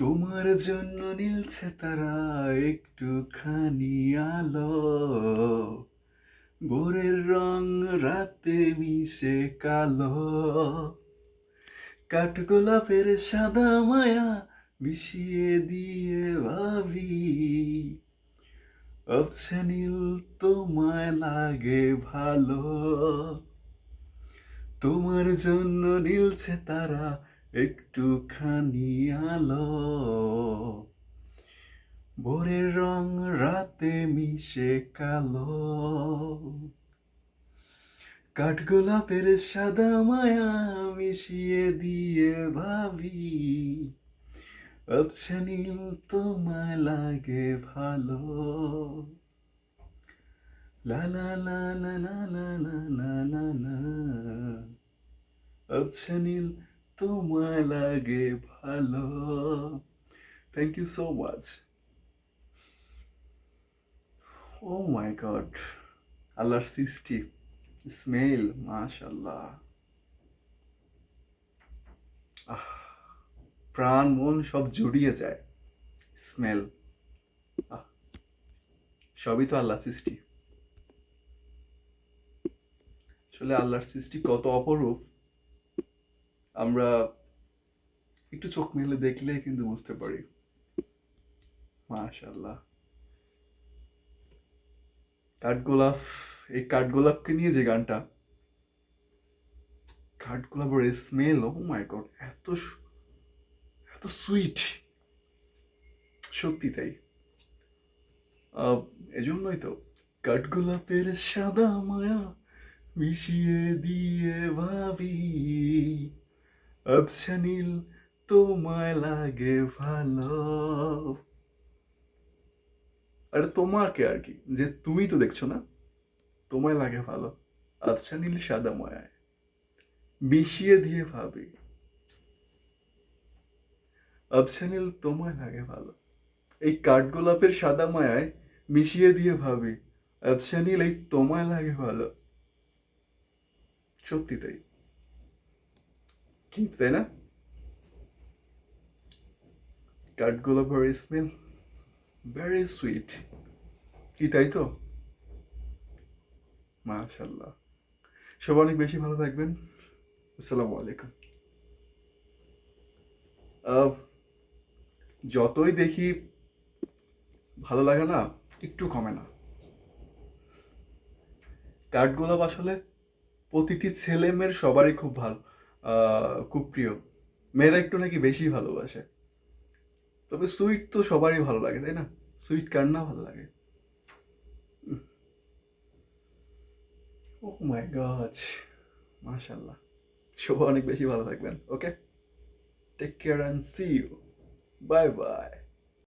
তোমার জন্য নীলছে তারা একটুখানি আলো। ভোরের রং রাতে মিশে কালো। কাঠগোলাপের সাদা মায়া মিশিয়ে দিয়ে ভাবি অবছে নীল তোমায় লাগে ভালো। তোমার জন্য নীলছে তারা একটুখানি আলো। ভোরের রং রাতে মিশে কালো। কাঠগোলাপের সাদা মায়া মিশিয়ে দিয়ে ভাবি অবছে নীল তোমায় লাগে ভালো। লা লা লা লা লা লা লা লা তোমায় লাগে ভালো। Thank you so much oh my god আল্লাহর সৃষ্টি স্মেল মাশাল্লাহ আহ, প্রাণ, মন সব জুড়িয়ে যায় স্মেল সবই তো আল্লাহ সৃষ্টি। আসলে আল্লাহর সৃষ্টি কত অপরূপ। আমরা একটু চোখ মেলে দেখলে কিন্তু বুঝতে পারি। মাশাল্লাহ কাঠগোলাপ, এই কাঠগোলাপকে নিয়ে যে গানটা, কাঠগোলাপের স্মেল ও মাই গড এত এত সুইট সত্যি তাই। এজন্যই তো কাঠগোলাপের সাদা মায়া মিশিয়ে দিয়ে ভাবি। আবছা তোমায় লাগে ভালো। আরে তোমাকে আর কি? যে তুমি তো দেখছ না? তোমায় লাগে ভালো। আবছা সাদা মায়ায় মিশিয়ে দিয়ে ভাবি। আবছা তোমায় লাগে ভালো। এই কাঠগোলাপের সাদা মায়ায় মিশিয়ে দিয়ে ভাবি আবছা এই তোমায় লাগে ভালো। সত্যি তাই। কি তাই না? কাঠগোলাপের স্মেল ভেরি সুইট কি, তাই তো? মাশাল্লাহ সব অনেক বেশি ভালো থাকবেন। আসসালামু আলাইকুম। যতই দেখি ভালো লাগে না, একটু কমে না। কাঠগোলাপ আসলে প্রতিটি ছেলে মেয়ের সবারই খুব ভালো। খুব প্রিয়। মেয়েরা একটু নাকি বেশি ভালোবাসে। তবে সুইট তো সবারই ভালো লাগে, তাই না? সুইট কার না ভালো লাগে? ও মাই গজ মাশাল্লাহ অনেক বেশি ভালো থাকবেন okay take care and see you bye bye